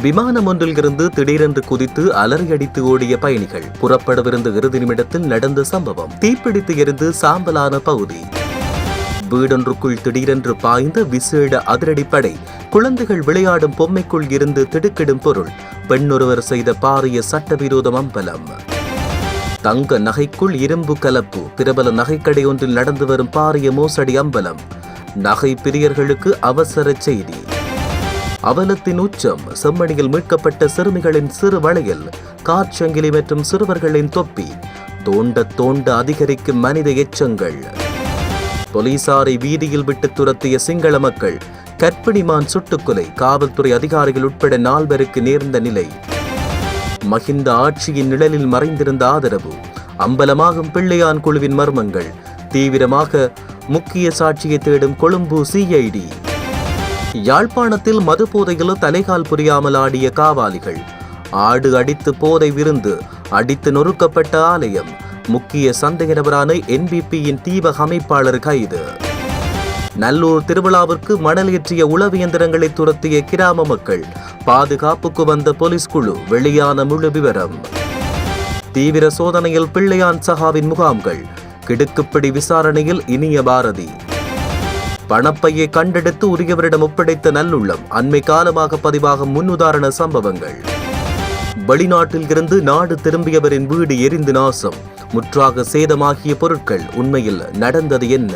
விமானம் ஒன்றில் இருந்து திடீரென்று குதித்து அலறியடித்து ஓடிய பயணிகள் புறப்படவிருந்த இறுதி நிமிடத்தில் நடந்த சம்பவம். தீப்பிடித்து எரிந்து சாம்பலான பகுதி. வீடொன்றுக்குள் திடீரென்று பாய்ந்த விசேட அதிரடிப்படை குழந்தைகள் விளையாடும் பொம்மைக்குள் இருந்து திடுக்கிடும் பொருள். பெண்ணொருவர் செய்த பாரிய சட்டவிரோதம் அம்பலம். தங்க நகைக்குள் இரும்பு கலப்பு. பிரபல நகைக்கடை ஒன்றில் நடந்து வரும் பாரிய மோசடி அம்பலம். நகை பிரியர்களுக்கு அவசர செய்தி. அவலத்தின் உச்சம் செம்மணியில் மீட்கப்பட்ட சிறுமிகளின் சிறு வளையல் காற்சங்கிலி மற்றும் சிறுவர்களின் தொப்பி தோண்ட தோண்ட அதிகரிக்கும் மனித எச்சங்கள். போலீசாரை வீதியில் விட்டு துரத்திய சிங்கள மக்கள் கற்பிணிமான் சுட்டுக்கொலை காவல்துறை அதிகாரிகள் உட்பட நால்வருக்கு நேர்ந்த நிலை. மஹிந்த ஆட்சியின் நிழலில் மறைந்திருந்த ஆதரவு அம்பலமாகும் பிள்ளையான் குழுவின் மர்மங்கள் தீவிரமாக முக்கிய சாட்சியை தேடும் கொழும்பு சிஐடி யாழ்ப்பாணத்தில் மது போதையில் தலைகால் புரியாமல் ஆடிய காவாலிகள். ஆடு அடித்து போதை விருந்து அடித்து நொறுக்கப்பட்ட ஆலயம். முக்கிய சந்தேக நபரான என்பிபியின் தீவக அமைப்பாளர் கைது. நல்லூர் திருவிழாவிற்கு மணல் ஏற்றிய உளவு இயந்திரங்களை துரத்திய கிராம மக்கள் பாதுகாப்புக்கு வந்த போலீஸ் குழு வெளியான முழு விவரம். தீவிர சோதனையில் பிள்ளையான் சகாவின் முகாம்கள் கிடுக்குப்பிடி விசாரணையில் இனிய பாரதி. பணப்பையை கண்டெடுத்து உரியவரிடம் ஒப்படைத்த நல்லுள்ளம் அண்மை காலமாக பதிவாகும் முன்னுதாரண சம்பவங்கள். வெளிநாட்டில் இருந்து நாடு திரும்பியவரின் வீடு எரிந்து நாசம். முற்றாக சேதமாகிய பொருட்கள் உண்மையில் நடந்தது என்ன?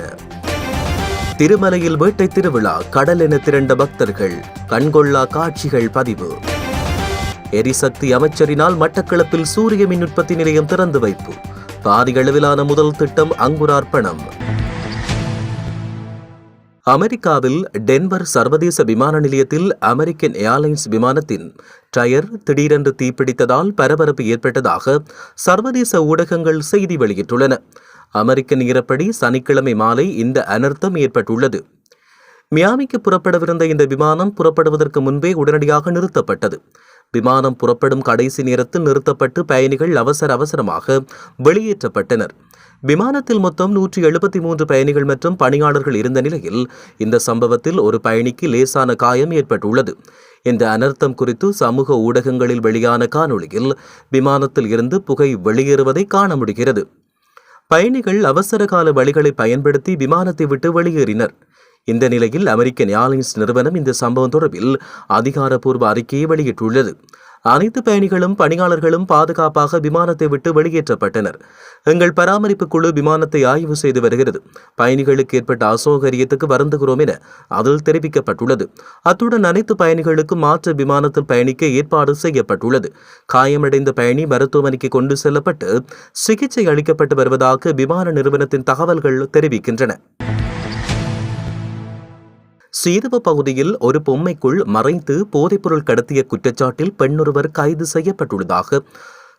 திருமலையில் வேட்டை திருவிழா கடல் என திரண்ட பக்தர்கள் கண்கொள்ளா காட்சிகள் பதிவு. எரிசக்தி அமைச்சரினால் மட்டக்களப்பில் சூரிய மின் உற்பத்தி நிலையம் திறந்து வைப்பு. பாதி அளவிலான முதல் திட்டம் அங்குரார்ப்பணம். அமெரிக்காவில் டென்வர் சர்வதேச விமான நிலையத்தில் அமெரிக்கன் ஏர்லைன்ஸ் விமானத்தின் டயர் திடீரென்று தீப்பிடித்ததால் பரபரப்பு ஏற்பட்டதாக சர்வதேச ஊடகங்கள் செய்தி வெளியிட்டுள்ளன. அமெரிக்க நேரப்படி சனிக்கிழமை மாலை இந்த அனர்த்தம் ஏற்பட்டுள்ளது. மியாமிக்கு புறப்படவிருந்த இந்த விமானம் புறப்படுவதற்கு முன்பே உடனடியாக நிறுத்தப்பட்டது. விமானம் புறப்படும் கடைசி நேரத்தில் நிறுத்தப்பட்டு பயணிகள் அவசர அவசரமாக வெளியேற்றப்பட்டனர். விமானத்தில் மொத்தம் நூற்றி எழுபத்தி மூன்று பயணிகள் மற்றும் பணியாளர்கள் இருந்த நிலையில் இந்த சம்பவத்தில் ஒரு பயணிக்கு லேசான காயம் ஏற்பட்டுள்ளது. இந்த அனர்த்தம் குறித்து சமூக ஊடகங்களில் வெளியான காணொளியில் விமானத்தில் இருந்து புகை வெளியேறுவதை காண முடிகிறது. பயணிகள் அவசர கால வழிகளை பயன்படுத்தி விமானத்தை விட்டு வெளியேறினர். இந்த நிலையில் அமெரிக்கன் ஏர்லைன்ஸ் நிறுவனம் இந்த சம்பவம் தொடர்பில் அதிகாரப்பூர்வ அறிக்கையை வெளியிட்டுள்ளது. அனைத்து பயணிகளும் பணியாளர்களும் பாதுகாப்பாக விமானத்தை விட்டு வெளியேற்றப்பட்டனர். எங்கள் பராமரிப்பு குழு விமானத்தை ஆய்வு செய்து வருகிறது. பயணிகளுக்கு ஏற்பட்ட அசௌகரியத்துக்கு வருந்துகிறோம் என அதில் தெரிவிக்கப்பட்டுள்ளது. அத்துடன் அனைத்து பயணிகளுக்கும் மாற்று விமானத்தில் பயணிக்க ஏற்பாடு செய்யப்பட்டுள்ளது. காயமடைந்த பயணி மருத்துவமனைக்கு கொண்டு செல்லப்பட்டு சிகிச்சை அளிக்கப்பட்டு வருவதாக விமான நிறுவனத்தின் தகவல்கள் தெரிவிக்கின்றன. சீரவ பகுதியில் ஒரு பொம்மைக்குள் மறைந்து போதைப்பொருள் கடத்திய குற்றச்சாட்டில் பெண்ணொருவர் கைது செய்யப்பட்டுள்ளதாக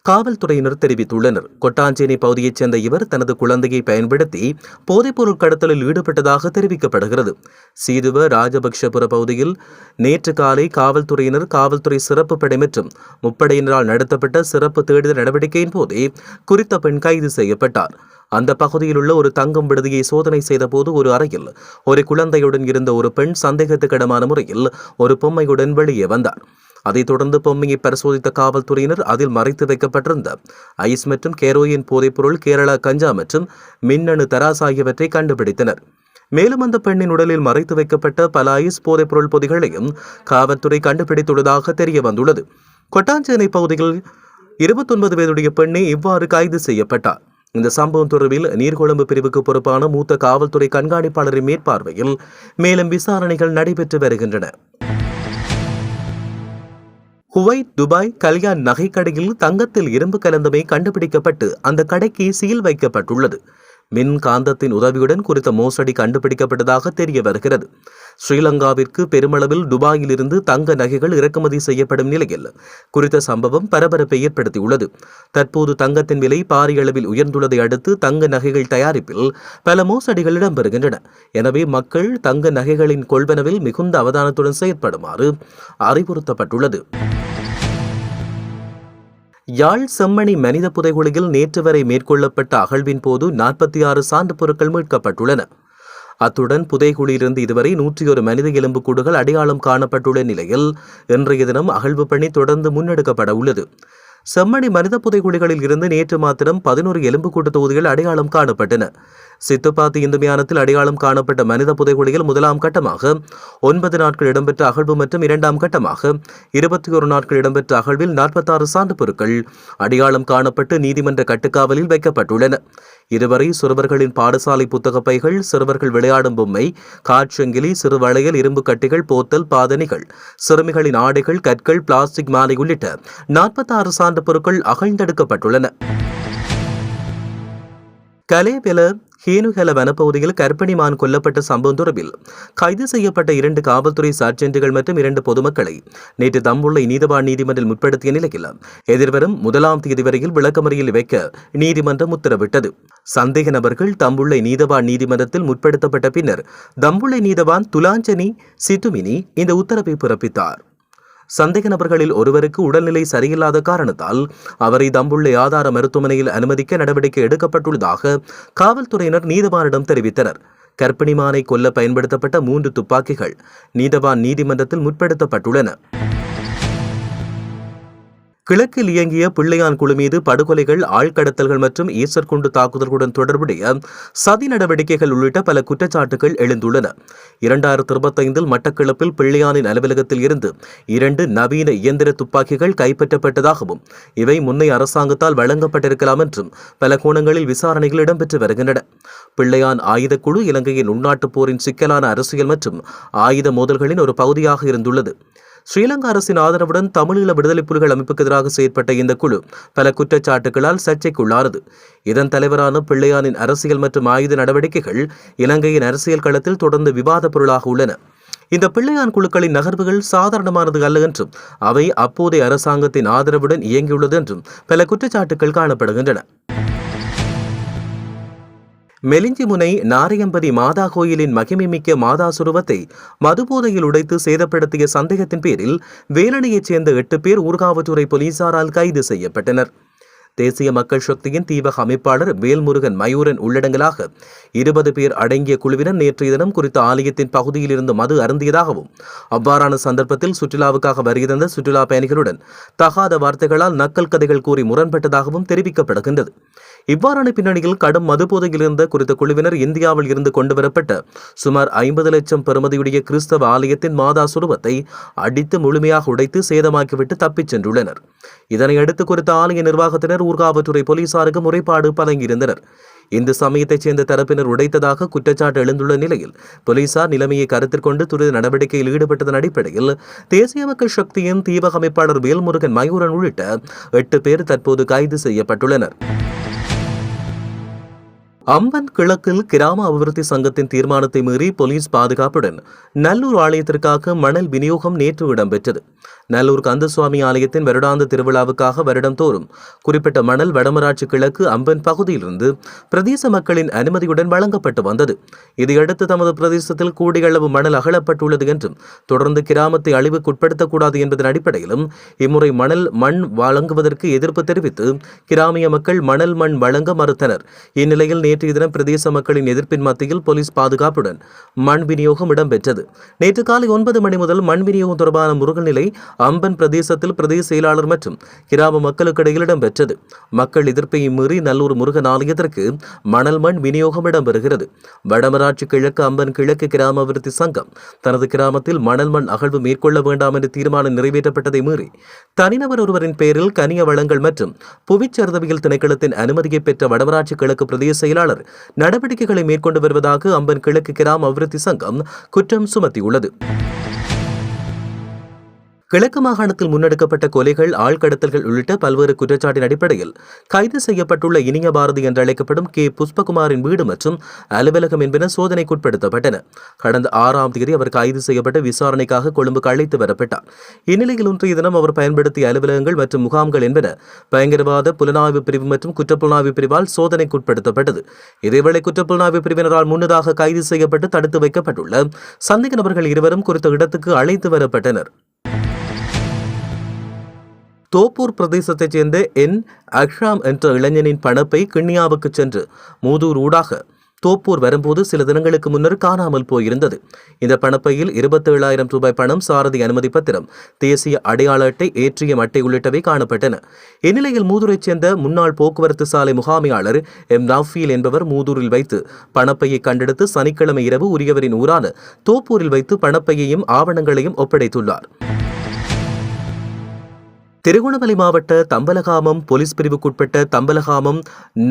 காவல்துறையினர் தெரிவித்துள்ளனர். கொட்டாஞ்சேனி பகுதியைச் சேர்ந்த இவர் தனது குழந்தையை பயன்படுத்தி போதைப்பொருள் கடத்தலில் ஈடுபட்டதாக தெரிவிக்கப்படுகிறது. சீதுவ ராஜபக்ஷபுர பகுதியில் நேற்று காலை காவல்துறையினர் காவல்துறை சிறப்பு படை மற்றும் முப்படையினரால் நடத்தப்பட்ட சிறப்பு தேடுதல் நடவடிக்கையின் போதே குறித்த பெண் கைது செய்யப்பட்டார். அந்த பகுதியில் உள்ள ஒரு தங்கும் விடுதியை சோதனை செய்தபோது ஒரு அறையில் ஒரு குழந்தையுடன் இருந்த ஒரு பெண் சந்தேகத்துக்கிடமான முறையில் ஒரு பொம்மையுடன் வெளியே வந்தார். அதைத் தொடர்ந்து பொம்மையை பரிசோதித்த காவல்துறையினர் அதில் மறைத்து வைக்கப்பட்டிருந்த ஐஸ் மற்றும் கேரோயின் போதைப்பொருள் கேரளா கஞ்சா மற்றும் மின்னணு தராஸ் ஆகியவற்றை கண்டுபிடித்தனர். மேலும் அந்த பெண்ணின் உடலில் மறைத்து வைக்கப்பட்ட பல ஐஸ் போதைப்பொருள் பொதிகளையும் காவல்துறை கண்டுபிடித்துள்ளதாக தெரிய வந்துள்ளது. கொட்டாஞ்சேனை பகுதியில் இருபத்தொன்பது வயதுடைய பெண்ணே இவ்வாறு கைது செய்யப்பட்டார். இந்த சம்பவம் தொடர்பில் நீர்கொழும்பு பிரிவுக்கு பொறுப்பான மூத்த காவல்துறை கண்காணிப்பாளரின் மேற்பார்வையில் மேலும் விசாரணைகள் நடைபெற்று வருகின்றன. குவைத் துபாய் கல்யாண் நகைக்கடையில் தங்கத்தில் இரும்பு கலந்தமை கண்டுபிடிக்கப்பட்டு அந்த கடைக்கு சீல் வைக்கப்பட்டுள்ளது. மின் காந்தத்தின் உதவியுடன் குறித்த மோசடி கண்டுபிடிக்கப்பட்டதாக தெரிய வருகிறது. ஸ்ரீலங்காவிற்கு பெருமளவில் துபாயிலிருந்து தங்க நகைகள் இறக்குமதி செய்யப்படும் நிலையில் குறித்த சம்பவம் பரபரப்பை ஏற்படுத்தியுள்ளது. தற்போது தங்கத்தின் விலை பாரிய அளவில் உயர்ந்துள்ளதை அடுத்து தங்க நகைகள் தயாரிப்பில் பல மோசடிகள் இடம்பெறுகின்றன. எனவே மக்கள் தங்க நகைகளின் கொள்வனவில் மிகுந்த அவதானத்துடன் செயற்படுமாறு அறிவுறுத்தப்பட்டுள்ளது. யாழ் செம்மணி மனித புதைகுழியில் நேற்று வரை மேற்கொள்ளப்பட்ட அகழ்வின் போது நாற்பத்தி ஆறு சான்று பொருட்கள் மீட்கப்பட்டுள்ளன. அத்துடன் புதைகுழியிலிருந்து இதுவரை நூற்றி ஒரு மனித எலும்புக்கூடுகள் அடையாளம் காணப்பட்டுள்ள நிலையில் இன்றைய தினம் அகழ்வு பணி தொடர்ந்து முன்னெடுக்கப்பட உள்ளது. செம்மணி மனித புதைகுழிகளில் இருந்து நேற்று மாத்திரம் பதினோரு எலும்புக்கூட்டு தொகுதிகள் அடையாளம் காணப்பட்டன. சித்துப்பாத்தி இந்து மியானத்தில் அடையாளம் காணப்பட்ட மனித புதைகுழியில் முதலாம் கட்டமாக ஒன்பது நாட்கள் இடம்பெற்ற அகழ்வு மற்றும் இரண்டாம் கட்டமாக இருபத்தி ஒரு நாட்கள் இடம்பெற்ற அகழ்வில் நாற்பத்தாறு சான்று பொருட்கள் அடையாளம் காணப்பட்டு நீதிமன்ற கட்டுக்காவலில் வைக்கப்பட்டுள்ளன. இதுவரை சிறுவர்களின் பாடசாலை புத்தக பைகள் சிறுவர்கள் விளையாடும் பொம்மை காற்றங்கிலி சிறுவளையல் இரும்பு கட்டிகள் போத்தல் பாதணிகள் சிறுமிகளின் ஆடைகள் கற்கள் பிளாஸ்டிக் மாலை உள்ளிட்ட நாற்பத்தாறு சான்று பொருட்கள் அகழ்ந்தெடுக்கப்பட்டுள்ளன. கலேபெல ஹேனுகல வனப்பகுதியில் கர்ப்பிணிமான் கொல்லப்பட்ட சம்பவம் தொடர்பில் கைது செய்யப்பட்ட இரண்டு காவல்துறை சார்ஜென்ட்டுகள் மற்றும் இரண்டு பொதுமக்களை நேற்று தம்புள்ளை நீதவான் நீதிமன்றில் முற்படுத்திய நிலையில் எதிர்வரும் முதலாம் தேதி வரையில் விளக்கமறியல் வைக்க நீதிமன்றம் உத்தரவிட்டது. சந்தேக நபர்கள் தம்புள்ளை நீதவான் நீதிமன்றத்தில் முற்படுத்தப்பட்ட பின்னர் தம்புள்ளை நீதவான் துலாஞ்சனி சிட்டுமினி இந்த உத்தரவை பிறப்பித்தார். சந்தேக நபர்களில் ஒருவருக்கு உடல்நிலை சரியில்லாத காரணத்தால் அவரை தம்புள்ளை ஆதார மருத்துவமனையில் அனுமதிக்க நடவடிக்கை எடுக்கப்பட்டுள்ளதாக காவல்துறையினர் நீதவானிடம் தெரிவித்தனர். கர்ப்பிணிமானை கொல்ல பயன்படுத்தப்பட்ட மூன்று துப்பாக்கிகள் நீதவான் நீதிமன்றத்தில் முற்படுத்தப்பட்டுள்ளன. கிழக்கில் இயங்கிய பிள்ளையான் குழு மீது படுகொலைகள் ஆழ்கடத்தல்கள் மற்றும் ஈஸ்டர் குண்டு தாக்குதல்களுடன் தொடர்புடைய சதி நடவடிக்கைகள் உள்ளிட்ட பல குற்றச்சாட்டுகள் எழுந்துள்ளன. இரண்டாயிரத்தி இருபத்தைந்தில் மட்டக்களப்பில் பிள்ளையானின் அலுவலகத்தில் இருந்து இரண்டு நவீன இயந்திர துப்பாக்கிகள் கைப்பற்றப்பட்டதாகவும் இவை முன்னைய அரசாங்கத்தால் வழங்கப்பட்டிருக்கலாம் என்றும் பல கோணங்களில் விசாரணைகள் இடம்பெற்று வருகின்றன. பிள்ளையான் ஆயுதக்குழு இலங்கையின் உள்நாட்டுப் போரின் சிக்கலான அரசியல் மற்றும் ஆயுத மோதல்களின் ஒரு பகுதியாக இருந்துள்ளது. ஸ்ரீலங்கா அரசின் ஆதரவுடன் தமிழீழ விடுதலை புலிகள் அமைப்புக்கு எதிராக செயற்பட்ட இந்த குழு பல குற்றச்சாட்டுகளால் சர்ச்சைக்குள்ளானது. இதன் தலைவரான பிள்ளையானின் அரசியல் மற்றும் ஆயுத நடவடிக்கைகள் இலங்கையின் அரசியல் களத்தில் தொடர்ந்து விவாத பொருளாக உள்ளன. இந்த பிள்ளையான் குழுக்களின் நகர்வுகள் சாதாரணமானது அல்ல என்றும் அவை அப்போதைய அரசாங்கத்தின் ஆதரவுடன் இயங்கியுள்ளது என்றும் பல குற்றச்சாட்டுகள் காணப்படுகின்றன. மெலிஞ்சிமுனை நாரையம்பதி மாதா கோயிலின் மகிமைமிக்க மாதா சுருவத்தை மதுபோதையில் உடைத்து சேதப்படுத்திய சந்தேகத்தின் பேரில் வேலணையைச் சேர்ந்த எட்டு பேர் ஊர்காவற்றுறை போலீசாரால் கைது செய்யப்பட்டனர். தேசிய மக்கள் சக்தியின் தீவக அமைப்பாளர் வேல்முருகன் மயூரன் உள்ளடங்கலாக இருபது பேர் அடங்கிய குழுவினர் நேற்றைய தினம் குறித்த ஆலயத்தின் பகுதியில் இருந்து மது அருந்தியதாகவும் அவ்வாறான சந்தர்ப்பத்தில் சுற்றுலாவுக்காக வருகிறந்த சுற்றுலா பயணிகளுடன் தகாத வார்த்தைகளால் நக்கல் கதைகள் கூறி முரண்பட்டதாகவும் தெரிவிக்கப்படுகின்றது. இவ்வாறான பின்னணியில் கடும் மதுபோதையில் இருந்த குறித்த குழுவினர் இந்தியாவில் இருந்து கொண்டுவரப்பட்ட சுமார் ஐம்பது லட்சம் பெறுமதியுடைய கிறிஸ்தவ ஆலயத்தின் மாதா சுரூபத்தை அடித்து முழுமையாக உடைத்து சேதமாக்கிவிட்டு தப்பிச் சென்றுள்ளனர். இதனையடுத்து குறித்த ஆலய நிர்வாகத்தினர் ஊர்காவற்றுறை போலீசாருக்கு முறைப்பாடு பதங்கியிருந்தனர் இந்து சமயத்தைச் சேர்ந்த தரப்பினர் உடைத்ததாக குற்றச்சாட்டு எழுந்துள்ள நிலையில் போலீசார் நிலைமையை கருத்தில் கொண்டு துரித நடவடிக்கையில் ஈடுபட்டதன் அடிப்படையில் தேசிய மக்கள் சக்தியின் தீபக அமைப்பாளர் வேல்முருகன் மயூரன் உள்ளிட்ட எட்டு பேர் தற்போது கைது செய்யப்பட்டுள்ளனர். அம்பன் கிழக்கில் கிராம அபிவிருத்தி சங்கத்தின் தீர்மானத்தை மீறி போலீஸ் பாதுகாப்புடன் நல்லூர் ஆலயத்திற்காக மணல் விநியோகம் நேற்று இடம்பெற்றது. நல்லூர் கந்தசுவாமி ஆலயத்தின் வருடாந்த திருவிழாவுக்காக வருடந்தோறும் குறிப்பிட்ட மணல் வடமராட்சி கிழக்கு அம்பன் பகுதியிலிருந்து பிரதேச மக்களின் அனுமதியுடன் வழங்கப்பட்டு வந்தது. இதையடுத்து தமது பிரதேசத்தில் கூடியளவு மணல் அகலப்பட்டுள்ளது என்றும் தொடர்ந்து கிராமத்தை அழிவுக்குட்படுத்தக்கூடாது என்பதன் அடிப்படையிலும் இம்முறை மணல் மண் வழங்குவதற்கு எதிர்ப்பு தெரிவித்து கிராமிய மக்கள் மணல் மண் வழங்க மறுத்தனர். இந்நிலையில் நேற்றைய தினம் பிரதேச மக்களின் எதிர்ப்பின் மத்தியில் போலீஸ் பாதுகாப்புடன் மண் விநியோகம் இடம்பெற்றது. நேற்று காலை ஒன்பது மணி முதல் மண் விநியோகம் தொடர்பான முருகநிலை அம்பன் பிரதேசத்தில் பிரதேச செயலாளர் மற்றும் கிராம மக்களுக்கிடையில் இடம்பெற்றது. மக்கள் எதிர்ப்பை மீறி நல்லூர் முருகன் ஆலயத்திற்கு மணல் மண் விநியோகம் இடம்பெறுகிறது. வடமராட்சி கிழக்கு அம்பன் கிழக்கு கிராம அபிவிருத்தி சங்கம் தனது கிராமத்தில் மணல் மண் அகழ்வு மேற்கொள்ள வேண்டாம் என்று தீர்மானம் நிறைவேற்றப்பட்டதை மீறி தனிநபர் ஒருவரின் பெயரில் கனிய வளங்கள் மற்றும் புவிச்சரிதவியல் திணைக்களத்தின் அனுமதியை பெற்ற வடமராட்சி கிழக்கு பிரதேச செயலாளர் நடவடிக்கைகளை மேற்கொண்டு வருவதாக அம்பன் கிழக்கு கிராம அபிவிருத்தி சங்கம் குற்றம் சுமத்தியுள்ளது. கிழக்கு மாகாணத்தில் முன்னெடுக்கப்பட்ட கொலைகள் ஆழ்கடத்தல்கள் உள்ளிட்ட பல்வேறு குற்றச்சாட்டின் அடிப்படையில் கைது செய்யப்பட்டுள்ள இனிய பாரதி என்று அழைக்கப்படும் கே. புஷ்பகுமாரின் வீடு மற்றும் அலுவலகம் என்பன சோதனைக்குட்படுத்தப்பட்டன. கடந்த ஆறாம் தேதி அவர் கைது செய்யப்பட்டு விசாரணைக்காக கொழும்புக்கு அழைத்து வரப்பட்டார். இந்நிலையில் ஒன்றைய தினம் அவர் பயன்படுத்திய அலுவலகங்கள் மற்றும் முகாம்கள் என்பன பயங்கரவாத புலனாய்வு பிரிவு மற்றும் குற்றப்புலனாய்வு பிரிவால் சோதனைக்குட்படுத்தப்பட்டது. இதேவேளை குற்றப்புலனாய்வு பிரிவினரால் முன்னதாக கைது செய்யப்பட்டு தடுத்து வைக்கப்பட்டுள்ள சந்தேக நபர்கள் இருவரும் குறித்த இடத்துக்கு அழைத்து வரப்பட்டனர். தோப்பூர் பிரதேசத்தைச் சேர்ந்த என். அக்ஷாம் என்ற இளைஞனின் பணப்பை கிண்ணியாவுக்கு சென்று மூதூர் ஊடாக தோப்பூர் வரும்போது சில தினங்களுக்கு முன்னர் காணாமல் போயிருந்தது. இந்த பணப்பையில் இருபத்தேழாயிரம் ரூபாய் பணம் சாரதி அனுமதி பத்திரம் தேசிய அடையாள அட்டை ஏற்றிய அட்டை உள்ளிட்டவை காணப்பட்டன. இந்நிலையில் மூதூரைச் சேர்ந்த முன்னாள் போக்குவரத்து சாலை முகாமையாளர் எம். நவ்ஃபீல் என்பவர் மூதூரில் வைத்து பணப்பையை கண்டெடுத்து சனிக்கிழமை இரவு உரியவரின் ஊரான தோப்பூரில் வைத்து பணப்பையையும் ஆவணங்களையும் ஒப்படைத்துள்ளார். திருகோணமலை மாவட்ட தம்பலகாமம் போலீஸ் பிரிவுக்குட்பட்ட தம்பலகாமம்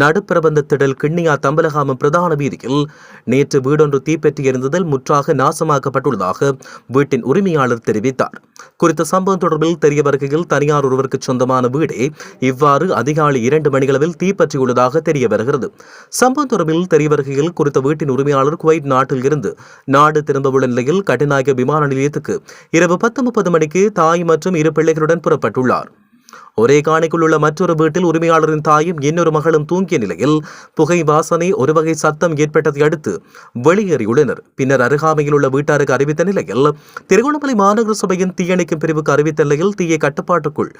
நடுப்பிரபந்த திடல் கிண்ணியா தம்பலகாமம் பிரதான வீதியில் நேற்று வீடொன்று தீப்பற்றியிருந்ததில் முற்றாக நாசமாக்கப்பட்டுள்ளதாக வீட்டின் உரிமையாளர் தெரிவித்தார். குறித்த சம்பவம் தொடர்பில் தெரிய வருகையில் தனியார் ஒருவருக்கு சொந்தமான வீடே இவ்வாறு அதிகாலை இரண்டு மணிகளவில் தீப்பற்றியுள்ளதாக தெரிய வருகிறது. சம்பவம் தொடர்பில் தெரிய வருகையில் குறித்த வீட்டின் உரிமையாளர் குவைட் நாட்டில் இருந்து நாடு திரும்பவுள்ள நிலையில் கட்டுநாயக விமான நிலையத்துக்கு இரவு பத்து முப்பது மணிக்கு தாய் மற்றும் இரு பிள்ளைகளுடன் புறப்பட்டுள்ளார். ஒரே காணிக்குள் உள்ள மற்றொரு வீட்டில் உரிமையாளரின் தாயும் இன்னொரு மகளும் தூங்கிய நிலையில் புகை வாசனை ஒரு வகை சத்தம் ஏற்பட்டதை அடுத்து வெளியேறியுள்ளனர். பின்னர் அருகாமையில் உள்ள வீட்டாருக்கு அறிவித்த நிலையில் திருகோணமலை மாநகர சபையின் தீயணைக்கும் பிரிவுக்கு அறிவித்த நிலையில் தீயை கட்டுப்பாட்டுக்குள்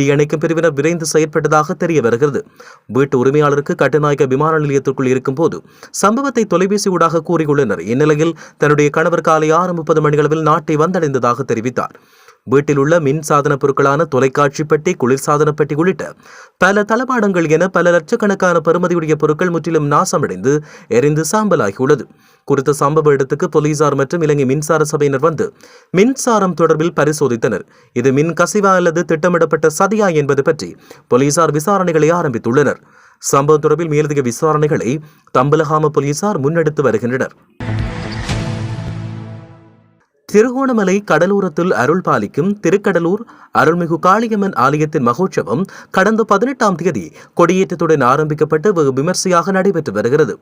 தீயணைக்கும் பிரிவினர் விரைந்து செயற்பட்டதாக தெரிய வருகிறது. வீட்டு உரிமையாளருக்கு கட்டுநாயக்க விமான நிலையத்திற்குள் இருக்கும்போது சம்பவத்தை தொலைபேசி ஊடாக கூறியுள்ளனர். இந்நிலையில் தன்னுடைய கணவர் காலை ஆறு முப்பது மணிகளவில் நாட்டை வந்தடைந்ததாக தெரிவித்தார். வீட்டில் உள்ள மின் சாதன பொருட்களான தொலைக்காட்சி பெட்டி குளிர்சாதன பெட்டி உள்ளிட்ட பல தளபாடங்கள் என பல லட்சக்கணக்கான பெறுமதியுடைய பொருட்கள் முற்றிலும் நாசமடைந்து எரிந்து சாம்பலாகியுள்ளது. குறித்த சம்பவ இடத்துக்கு போலீசார் மற்றும் இலங்கை மின்சார சபையினர் வந்து மின்சாரம் தொடர்பில் பரிசோதித்தனர். இது மின் கசிவா அல்லது திட்டமிடப்பட்ட சதியா என்பது பற்றி போலீசார் விசாரணைகளை ஆரம்பித்துள்ளனர். சம்பவம் தொடர்பில் மேலதிக விசாரணைகளை தம்பலகாம போலீசார் முன்னெடுத்து வருகின்றனர். திருகோணமலை கடலோரத்தில் அருள் பாலிக்கும் திருக்கடலூர் அருள்மிகு காளியம்மன் ஆலயத்தின் மகோற்சவம் கடந்த பதினெட்டாம் தேதி கொடியேற்றத்துடன் ஆரம்பிக்கப்பட்டு வெகு விமர்சையாக நடைபெற்று வருகிறது.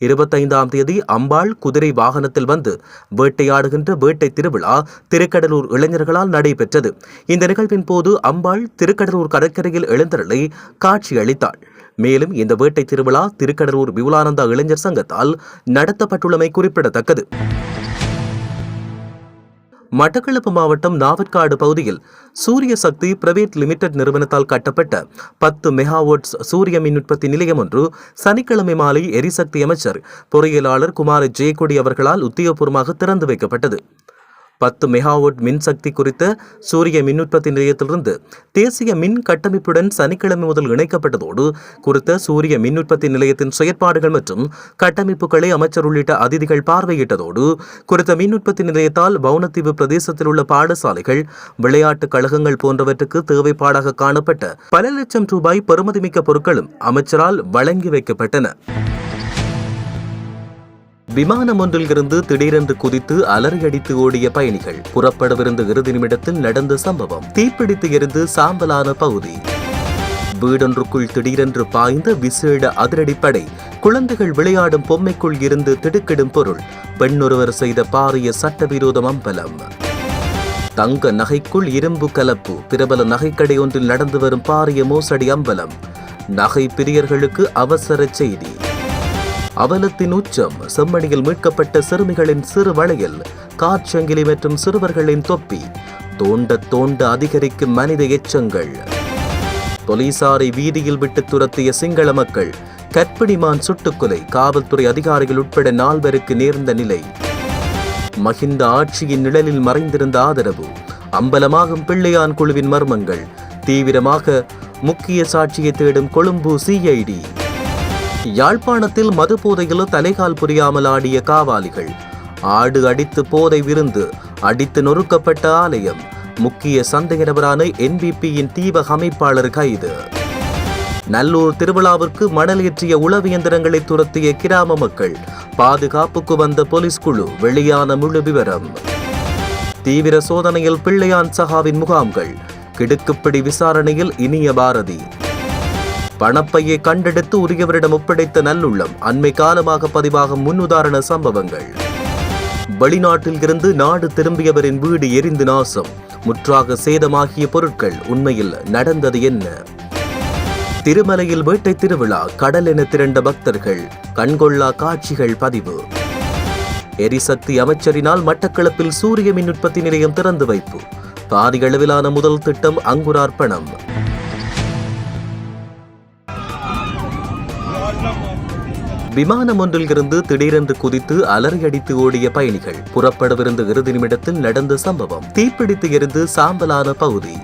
இருபத்தைந்தாம் தேதி அம்பாள் குதிரை வாகனத்தில் வந்து வேட்டையாடுகின்ற வேட்டை திருவிழா திருக்கடலூர் இளைஞர்களால் நடைபெற்றது. இந்த நிகழ்வின் போது அம்பாள் திருக்கடலூர் கடற்கரையில் எழுந்தருளை காட்சியளித்தாள். மேலும் இந்த வேட்டை திருவிழா திருக்கடலூர் விபுலானந்தா இளைஞர் சங்கத்தால் நடத்தப்பட்டுள்ளமை குறிப்பிடத்தக்கது. மட்டக்களப்பு மாவட்டம் நாவற்காடு பகுதியில் சூரிய சக்தி பிரைவேட் லிமிடெட் நிறுவனத்தால் கட்டப்பட்ட பத்து மெகாவாட்ஸ் சூரிய மின் உற்பத்தி நிலையம் ஒன்று சனிக்கிழமை மாலை எரிசக்தி அமைச்சர் பொறியியலாளர் குமார ஜெயக்கொடி அவர்களால் உத்தியோகபூர்வமாக திறந்து வைக்கப்பட்டது. பத்து மெகாவாட் மின்சக்தி குறித்த சூரிய மின் உற்பத்தி நிலையத்திலிருந்து தேசிய மின் கட்டமைப்புடன் சனிக்கிழமை முதல் இணைக்கப்பட்டதோடு குறித்த சூரிய மின் உற்பத்தி நிலையத்தின் செயற்பாடுகள் மற்றும் கட்டமைப்புகளை அமைச்சர் உள்ளிட்ட அதிதிகள் பார்வையிட்டதோடு குறித்த மின் உற்பத்தி நிலையத்தால் வவுனத்தீவு பிரதேசத்தில் உள்ள பாடசாலைகள் விளையாட்டுக் கழகங்கள் போன்றவற்றுக்கு தேவைப்பாடாக காணப்பட்ட பல லட்சம் ரூபாய் பெறுமதிமிக்க பொருட்களும் அமைச்சரால் வழங்கி வைக்கப்பட்டன. விமானம் ஒன்றில் இருந்து திடீரென்று குதித்து அலறியடித்து ஓடிய பயணிகள் புறப்படவிருந்த இறுதி நிமிடத்தில் நடந்த சம்பவம். தீப்பிடித்து எரிந்து சாம்பலான பகுதி. வீடொன்றுக்குள் திடீரென்று பாய்ந்த விசேட அதிரடிப்படை குழந்தைகள் விளையாடும் பொம்மைக்குள் இருந்து திடுக்கிடும் பொருள். பெண்ணொருவர் செய்த பாரிய சட்டவிரோதம் அம்பலம். தங்க நகைக்குள் இரும்பு கலப்பு. பிரபல நகைக்கடை ஒன்றில் நடந்து வரும் பாரிய மோசடி அம்பலம். நகை பிரியர்களுக்கு அவசர செய்தி. அவலத்தின் உச்சம் செம்மணியில் மீட்கப்பட்ட சிறுமிகளின் சிறு வளையல் காற்சங்கிலி மற்றும் சிறுவர்களின் தொப்பி தோண்ட தோண்ட அதிகரிக்கும் மனித எச்சங்கள். போலீசாரை வீதியில் விட்டு துரத்திய சிங்கள மக்கள் கற்பிணிமான் சுட்டுக்கொலை காவல்துறை அதிகாரிகள் உட்பட நால்வருக்கு நேர்ந்த நிலை. மஹிந்த ஆட்சியின் நிழலில் மறைந்திருந்த ஆதரவு அம்பலமாகும் பிள்ளையான் குழுவின் மர்மங்கள் தீவிரமாக முக்கிய சாட்சியை தேடும் கொழும்பு சிஐடி யாழ்ப்பாணத்தில் மது போதையில் தலைகால் புரியாமல் ஆடிய காவாலிகள். ஆடு அடித்து போதை விருந்து அடித்து நொறுக்கப்பட்ட ஆலயம். முக்கிய சந்தேக நபரான என்பிபியின் தீபக அமைப்பாளர் கைது. நல்லூர் திருவிழாவிற்கு மணல் ஏற்றிய உளவு இயந்திரங்களை துரத்திய கிராம மக்கள். பாதுகாப்புக்கு வந்த போலீஸ் குழு வெளியான முழு விவரம். தீவிர சோதனையில் பிள்ளையான் சகாவின் முகாம்கள். கிடுக்குப்பிடி விசாரணையில் இனிய பாரதி. பணப்பையை கண்டெடுத்து உரியவரிடம் ஒப்படைத்த நல்லுள்ளம். அண்மை காலமாக பதிவாகும் முன்னுதாரண சம்பவங்கள். வெளிநாட்டில் இருந்து நாடு திரும்பியவரின் வீடு எரிந்து நாசம். முற்றாக சேதமாகிய பொருட்கள் உண்மையில் நடந்தது என்ன? திருமலையில் வேட்டை திருவிழா கடல் என திரண்ட பக்தர்கள் கண்கொள்ளா காட்சிகள் பதிவு. எரிசக்தி அமைச்சரினால் மட்டக்களப்பில் சூரிய மின் உற்பத்தி நிலையம் திறந்து வைப்பு. பாதி அளவிலான முதல் திட்டம் அங்குரார்ப்பணம். விமானம் ஒன்றிலிருந்து திடீரென்று குதித்து அலறியடித்து ஓடிய பயணிகள் புறப்படவிருந்த இறுதி நிமிடத்தில் நடந்த சம்பவம். தீப்பிடித்து எரிந்து சாம்பலான பகுதி.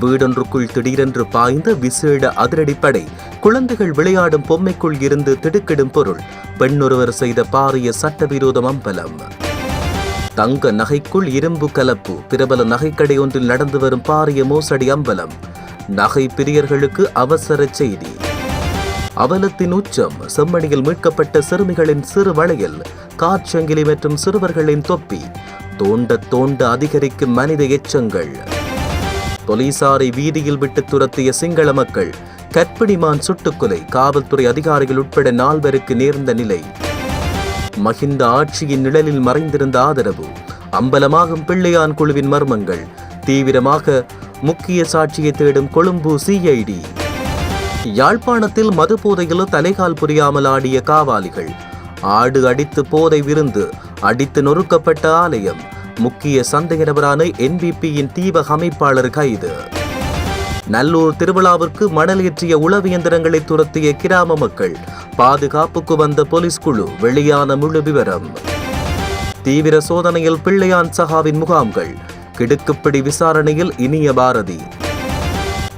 வீடொன்றுக்குள் திடீரென்று பாய்ந்த விசேட அதிரடிப்படை குழந்தைகள் விளையாடும் பொம்மைக்குள் இருந்து திடுக்கிடும் பொருள். பெண்ணொருவர் செய்த பாரிய சட்டவிரோதம் அம்பலம். தங்க நகைக்குள் இரும்பு கலப்பு. பிரபல நகைக்கடை ஒன்றில் நடந்து வரும் பாரிய மோசடி அம்பலம். நகை பிரியர்களுக்கு அவசர செய்தி. அவலத்தின் உச்சம் செம்மணியில் மீட்கப்பட்ட சிறுமிகளின் சிறு வளையல் காற்சங்கிலி மற்றும் சிறுவர்களின் தொப்பி தோண்ட தோண்ட அதிகரிக்கும் மனித எச்சங்கள். போலீசாரை வீதியில் விட்டு துரத்திய சிங்கள மக்கள் கற்பிணிமான் சுட்டுக்கொலை காவல்துறை அதிகாரிகள் உட்பட நால்வருக்கு நேர்ந்த நிலை. மஹிந்த ஆட்சியின் நிழலில் மறைந்திருந்த ஆதரவு அம்பலமாகும் பிள்ளையான் குழுவின் மர்மங்கள் தீவிரமாக முக்கிய சாட்சியை தேடும் கொழும்பு சிஐடி யாழ்ப்பாணத்தில் மது போதையில் தலைகால் புரியாமல் ஆடிய காவாலிகள். ஆடு அடித்து போதை விருந்து அடித்து நொறுக்கப்பட்ட ஆலயம். முக்கிய சந்தேக நபரான என்பிபியின் தீபக அமைப்பாளர் கைது. நல்லூர் திருவிழாவிற்கு மணல் ஏற்றிய உளவு இயந்திரங்களை துரத்திய கிராம மக்கள். பாதுகாப்புக்கு வந்த போலீஸ் குழு வெளியான முழு விவரம். தீவிர சோதனையில் பிள்ளையான் சகாவின் முகாம்கள். கிடுக்குப்பிடி விசாரணையில் இனிய பாரதி.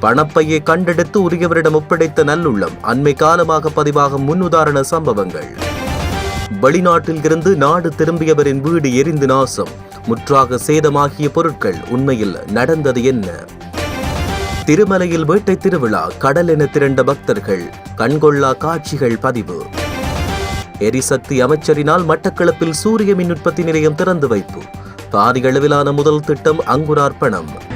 பணப்பையை கண்டெடுத்து உரியவரிடம் ஒப்படைத்த நல்லுள்ளம். அண்மை காலமாக பதிவாகும் முன்னுதாரண சம்பவங்கள். வெளிநாட்டில் இருந்து நாடு திரும்பியவரின் வீடு எரிந்து நாசம். முற்றாக சேதமாகிய பொருட்கள் உண்மையில் நடந்தது என்ன? திருமலையில் வேட்டை திருவிழா கடல் என திரண்ட பக்தர்கள் கண்கொள்ளா காட்சிகள் பதிவு. எரிசக்தி அமைச்சரினால் மட்டக்களப்பில் சூரிய மின் உற்பத்தி நிலையம் திறந்து வைப்பு. பாதி அளவிலான முதல் திட்டம் அங்குரார்ப்பணம்.